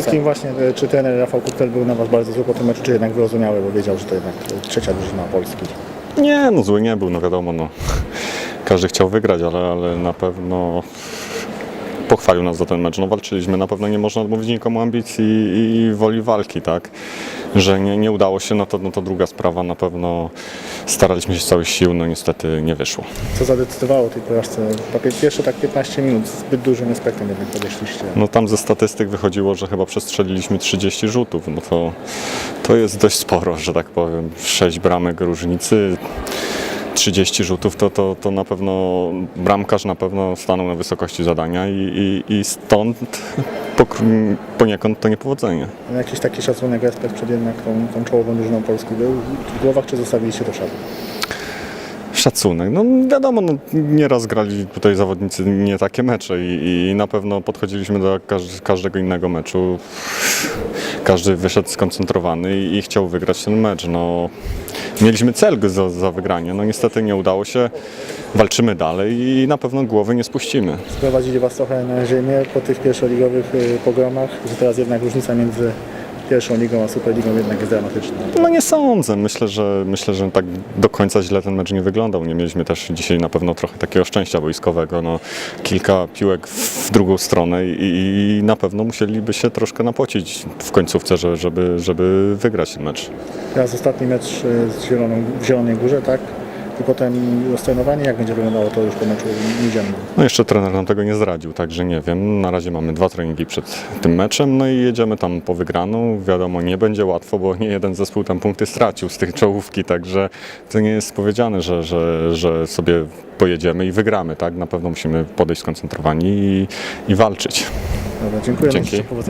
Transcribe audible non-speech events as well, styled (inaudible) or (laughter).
wszystkim właśnie, e, czy trener Rafał Kuptel był na Was bardzo zły po tym meczu, czy jednak wyrozumiały, bo wiedział, że to jednak trzecia drużyna Polski. Nie, no zły nie był, no wiadomo, no. (laughs) Każdy chciał wygrać, ale, ale na pewno pochwalił nas za ten mecz. No walczyliśmy, na pewno nie można odmówić nikomu ambicji i, i woli walki, tak? Że nie, nie udało się, no to, no to druga sprawa, na pewno staraliśmy się z całych sił, no niestety nie wyszło. Co zadecydowało o tej porażce? Pierwsze tak 15 minut, zbyt dużym aspektem jednak podeszliście. No tam ze statystyk wychodziło, że chyba przestrzeliliśmy 30 rzutów, no to, to jest dość sporo, że tak powiem. 6 bramek różnicy, 30 rzutów, to, to, to na pewno bramkarz na pewno stanął na wysokości zadania i, i, i stąd pokr- poniekąd to niepowodzenie. Jakiś taki szacunek, respekt przed jednak tą, tą czołową drużyną Polski był w głowach, czy zostawiliście to szatę? Szacunek. No wiadomo, no, nieraz grali tutaj zawodnicy nie takie mecze i, i na pewno podchodziliśmy do każ- każdego innego meczu. Każdy wyszedł skoncentrowany i, i chciał wygrać ten mecz. No, mieliśmy cel za, za wygranie, no niestety nie udało się. Walczymy dalej i na pewno głowy nie spuścimy. Sprowadzili Was trochę na ziemię po tych pierwszoligowych y, pogromach, że teraz jednak różnica między pierwszą ligą a Superligą jednak jest dramatyczna. No nie sądzę. Myślę, że myślę, że tak do końca źle ten mecz nie wyglądał. Nie mieliśmy też dzisiaj na pewno trochę takiego szczęścia wojskowego. No, kilka piłek w drugą stronę i, i na pewno musieliby się troszkę napocić w końcówce, że- żeby, żeby wygrać ten mecz. Teraz ostatni mecz y, z Zieloną, w Zielonej Górze, tak? I potem roztrenowanie, jak będzie wyglądało to już po meczu niedzielnym? No jeszcze trener nam tego nie zdradził, także nie wiem. Na razie mamy dwa treningi przed tym meczem, no i jedziemy tam po wygraną. Wiadomo, nie będzie łatwo, bo nie jeden zespół tam punkty stracił z tej czołówki, także to nie jest powiedziane, że, że, że sobie pojedziemy i wygramy, tak? Na pewno musimy podejść skoncentrowani i, i walczyć. Dobra, dziękuję. Dzięki. Powodzenia.